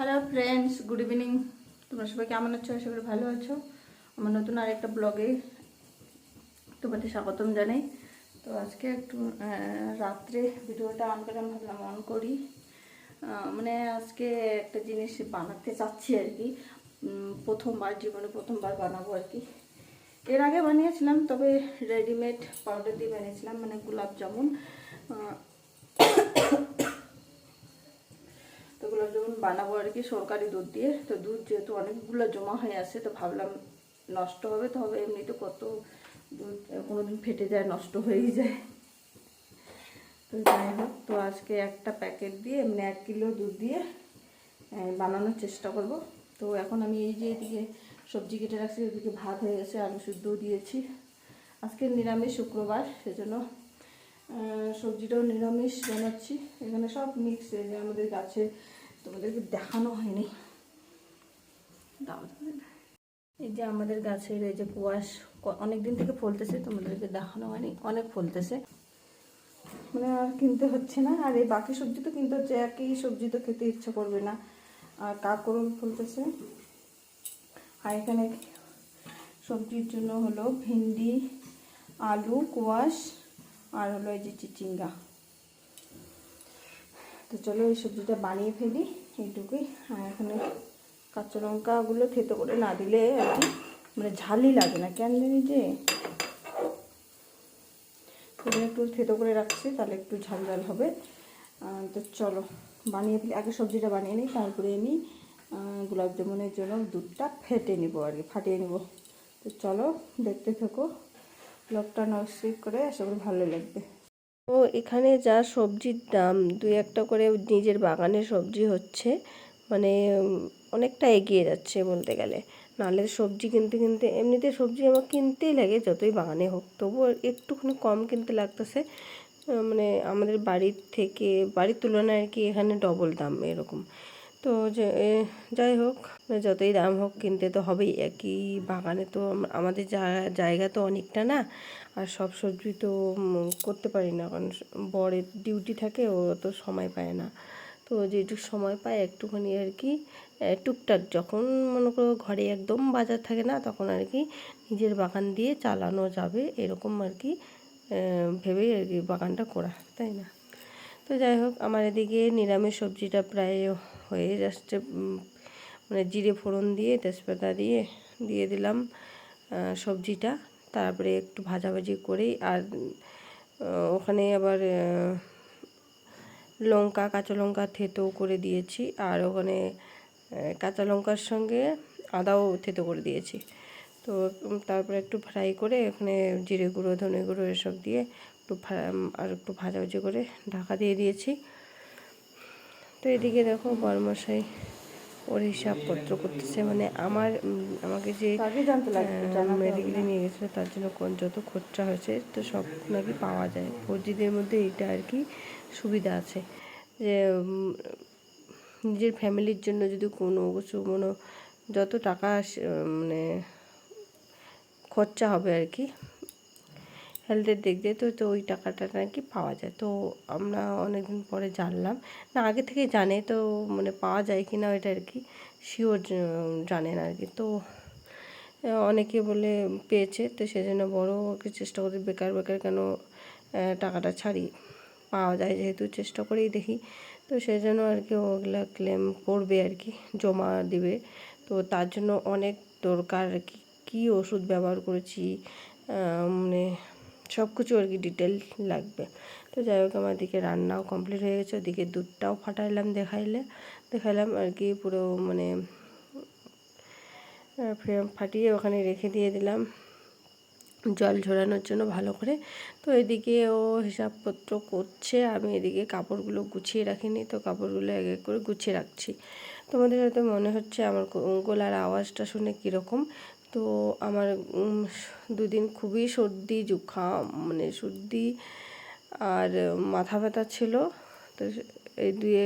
Hello friends good evening তোমরা সবাই কেমন আছো? আশা করি ভালো আছো। আমার নতুন আরেকটা ব্লগে তোমাদের স্বাগতম জানাই। তো আজকে একটু রাত্রে ভিডিওটা অন করে আমি ভাবলাম অন করি মানে আজকে একটা জিনিস বানাতে চাচ্ছি আর কি। প্রথমবার, জীবনে প্রথমবার বানাবো আর কি। এর আগে বানিয়েছিলাম, তবে রেডিমেড পাউডার দিয়ে বানিয়েছিলাম মানে গোলাপ জামুন। তো গোলাপ জামুন বানাবো আর কি সরকারি দুধ দিয়ে, তো দুধ যেহেতু অনেকগুলো জমা হয়ে আছে, তো ভাবলাম নষ্ট হবে তো হবে, এমনিতে কত দুধ কোনো দিন ফেটে যায়, নষ্ট হয়েই যায়। তো যাই হোক, তো আজকে একটা প্যাকেট দিয়ে এমনি এক কিলো দুধ দিয়ে বানানোর চেষ্টা করব। তো এখন আমি এই যে এদিকে সবজি কেটে রাখছি ওদিকে ভাত হয়ে গেছে, আলু শুদ্ধও দিয়েছি। আজকে নিরামিষ শুক্রবার, সেজন্য সবজিটাও নিরামিষ বানাচ্ছি। এখানে সব মিক্স যায় আমাদের গাছে তোমাদেরকে দেখানো হয়নি। এই যে আমাদের গাছের এই যে কুয়াশ অনেক দিন থেকে ফলতেছে, তোমাদেরকে দেখানো হয়নি। অনেক ফলতেছে। মানে আর কিনতে হচ্ছে না। আর এই বাকি সবজি তো কিনতে হচ্ছে। একই সবজি তো খেতে ইচ্ছা করবে না। আর কাকরোল ফলতেছে। আর এখানে সবজির জন্য হলো ভিন্ডি, আলু, কোয়াশ আর হলো এই যে চিচিঙ্গা। তো চলো এই সবজিটা বানিয়ে ফেলি এইটুকুই। আর এখানে কাঁচা লঙ্কাগুলো থেতো করে না দিলে আর কি মানে ঝালই লাগে না। কেন জানি যে? একটু থেতো করে রাখছি তাহলে একটু ঝাল ঝাল হবে। তো চলো বানিয়ে ফেলি। আগে সবজিটা বানিয়ে নিই, তারপরে আমি গোলাপ জামুনের জন্য দুধটা ফেটে নিব আর কি, ফাটিয়ে নিব। তো চলো দেখতে থেকো। ব্লগটা নস্ট্রিক করে আশা করি ভালো লাগবে। তো এখানে যা সবজির দাম, দুই একটা করে নিজের বাগানের সবজি হচ্ছে মানে অনেকটা এগিয়ে যাচ্ছে বলতে গেলে। নাহলে সবজি কিনতে কিনতে, এমনিতে সবজি আমার কিনতেই লাগে, যতই বাগানে হোক। তবুও একটুখানি কম কিনতে লাগতেছে মানে আমাদের বাড়ির থেকে, বাড়ির তুলনায় আর কি এখানে ডবল দাম এরকম। তো যে যাই হোক যতই দাম হোক, কিনতে তো হবেই। একই বাগানে তো আমাদের জায়গা তো অনেকটা না? আর সব সবজি তো করতে পারি না। কারণ বরের ডিউটি থাকে, ও তো সময় পায় না। তো যেটুকু সময় পায়, একটুখানি আর কি টুকটাক যখন মনে করো ঘরে একদম বাজার থাকে না, তখন আর কি নিজের বাগান দিয়ে চালানো যাবে এরকম আর কি ভেবেই আর কি বাগানটা করা, তাই না? তো যাই হোক, আমার এদিকে নিরামিষ সবজিটা প্রায় হয়ে যাচ্ছে মানে জিরে ফোড়ন দিয়ে, তেজপাতা দিয়ে দিয়ে দিলাম সবজিটা। তারপরে একটু ভাজাভাজি করেই আর ওখানে আবার লঙ্কা, কাঁচা লঙ্কা থেতো করে দিয়েছি। আর ওখানে কাঁচা লঙ্কার সঙ্গে আদাও থেতো করে দিয়েছি। তো তারপরে একটু ফ্রাই করে ওখানে জিরে গুঁড়ো, ধনে গুঁড়ো এসব দিয়ে একটু আর একটু ভাজাভাজি করে ঢাকা দিয়ে দিয়েছি। তো এদিকে দেখো বরমশাই ওর হিসাবপত্র করতেছে। মানে আমার আমাকে যে মেডিকেলে নিয়ে গেছিল তার জন্য কোন যত খরচা হয়েছে তো সব নাকি পাওয়া যায়। ফৌজিদের মধ্যে এইটা আর কি সুবিধা আছে। যে নিজের ফ্যামিলির জন্য যদি কোনো কিছু কোনো যত টাকা মানে খরচা হবে আর কি হেলথের দিক দিয়ে তো তো ওই টাকাটা নাকি পাওয়া যায়। তো আমরা অনেকদিন পরে জানলাম। না, আগে থেকে জানে, তো মানে পাওয়া যায় কি না ওইটা আর কি শিওর জানেন আর কি। তো অনেকে বলে পেয়েছে, তো সেজন্য বড় ওকে চেষ্টা করতে বেকার বেকার কেন টাকাটা ছাড়ি। পাওয়া যায় যেহেতু, চেষ্টা করেই দেখি। তো সেই জন্য আর কি ওগুলা ক্লেম করবে আর কি, জমা দিবে। তো তার জন্য অনেক দরকার আর কি। কী ওষুধ ব্যবহার করেছি মানে সব কিছু আর কি ডিটেল লাগবে। তো যাই হোক, আমার দিকে রান্নাও কমপ্লিট হয়ে গেছে, ওদিকে দুধটাও ফাটাইলাম, দেখাইলে। দেখাইলাম আর কি পুরো মানে ফ্রেম ফাটিয়ে ওখানে রেখে দিয়ে দিলাম। জল ঝরানোর জন্য ভালো করে। তো এদিকে ও হিসাবপত্র করছে, আমি এদিকে কাপড়গুলো গুছিয়ে রাখিনি, তো কাপড়গুলো এক এক করে গুছিয়ে রাখছি। তোমাদের হয়তো মনে হচ্ছে আমার গলার আওয়াজটা শুনে কীরকম। তো আমার দুদিন খুবই সর্দি জুখাম মানে সর্দি আর মাথা ব্যথা ছিল। তো এই দুয়ে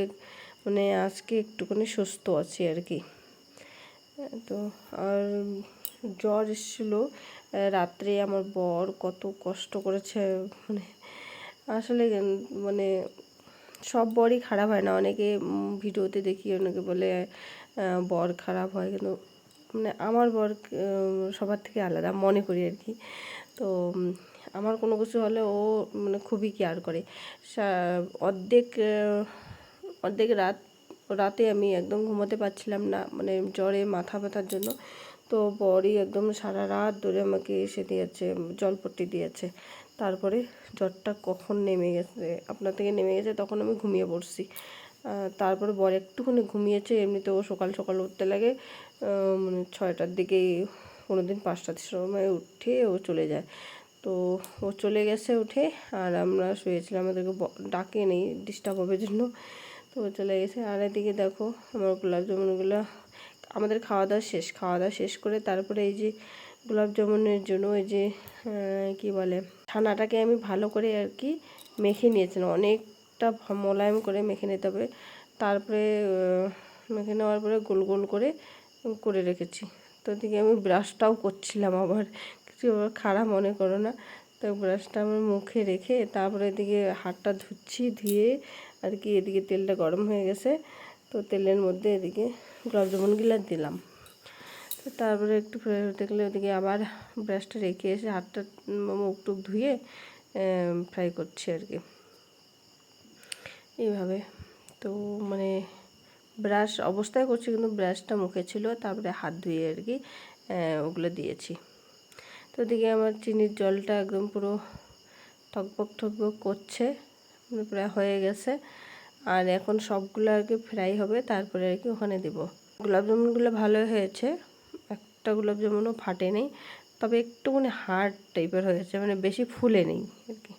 মানে আজকে একটুখানি সুস্থ আছি আর কি। তো আর জ্বর এসেছিল। রাত্রে আমার বর কত কষ্ট করেছে মানে আসলে মানে সব বরই খারাপ হয় না। অনেকে ভিডিওতে দেখি, অনেকে বলে বর খারাপ হয়। কিন্তু মানে আমার বর সবার থেকে আলাদা মনে করি আর কি। তো আমার কোনো কিছু হলে ও মানে খুবই কেয়ার করে। অর্ধেক অর্ধেক রাত, রাতে আমি একদম ঘুমাতে পারছিলাম না মানে জ্বরে মাথা ব্যথার জন্য। তো বরই একদম সারা রাত ধরে আমাকে এসে দিয়েছে, জলপট্টি দিয়েছে। তারপরে জ্বরটা কখন নেমে গেছে, আপনার থেকে নেমে গেছে, তখন আমি ঘুমিয়ে পড়ছি। তারপরে বর একটুখানি ঘুমিয়েছে এমনিতে ও সকাল সকাল উঠতে লাগে। মানে ছয়টার দিকেই কোনো দিন পাঁচটার সময় উঠে ও চলে যায়। তো ও চলে গেছে উঠে আর আমরা শুয়েছিলাম আমাদেরকে ডাকে নেই ডিস্টার্ব হবে জন্য। তো ও চলে গেছে। আর এদিকে দেখো, আমার গোলাপ জামুনগুলো আমাদের খাওয়া দাওয়া শেষ, খাওয়া দাওয়া শেষ করে তারপরে এই যে গোলাপ জামুনের জন্য ওই যে কি বলে, ছানাটাকে আমি ভালো করে আর কি মেখে নিয়েছিলাম। অনেকটা ভ- মোলায়েম করে মেখে নিতে হবে। তারপরে মেখে নেওয়ার পরে গোল গোল করে করে রেখেছি। তো এদিকে আমি ব্রাশটাও করছিলাম আবার। কিছু আবার খারাপ মনে করো না। তো ব্রাশটা আমার মুখে রেখে তারপরে এদিকে হাতটা ধুচ্ছি, ধুয়ে আর কি এদিকে তেলটা গরম হয়ে গেছে। তো তেলের মধ্যে এদিকে গোলাপ জামুনগুলো দিলাম। তো তারপরে একটু ফ্রাই হতে গেলে ওদিকে আবার ব্রাশটা রেখে এসে হাতটা মুখ টুক ধুয়ে ফ্রাই করছি আর কি। এইভাবে। তো মানে ব্রাশ অবস্থায় করছি কিন্তু ব্রাশটা মুখে ছিল, তারপরে হাত ধুয়ে আর কি ওগুলো দিয়েছি। তো ওদিকে আমার চিনির জলটা একদম পুরো টকবক টকবক করছে মানে প্রায় হয়ে গেছে। আর এখন সবগুলো আর কি ফ্রাই হবে, তারপরে আর কি ওখানে দেব। গোলাপ জামুনগুলো ভালো হয়েছে, একটা গোলাপ জামুনও ফাটে নেই তবে একটুখানি হার্ড টাইপের হয়েছে মানে বেশি ফুলে নেই আর কি।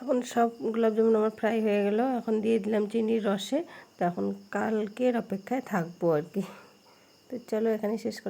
এখন সব গোলাপ জামুন আমার ফ্রাই হয়ে গেল, এখন দিয়ে দিলাম চিনির রসে। তো এখন কালকের অপেক্ষায় থাকব আর কি। তো চলো এখানে শেষ করলাম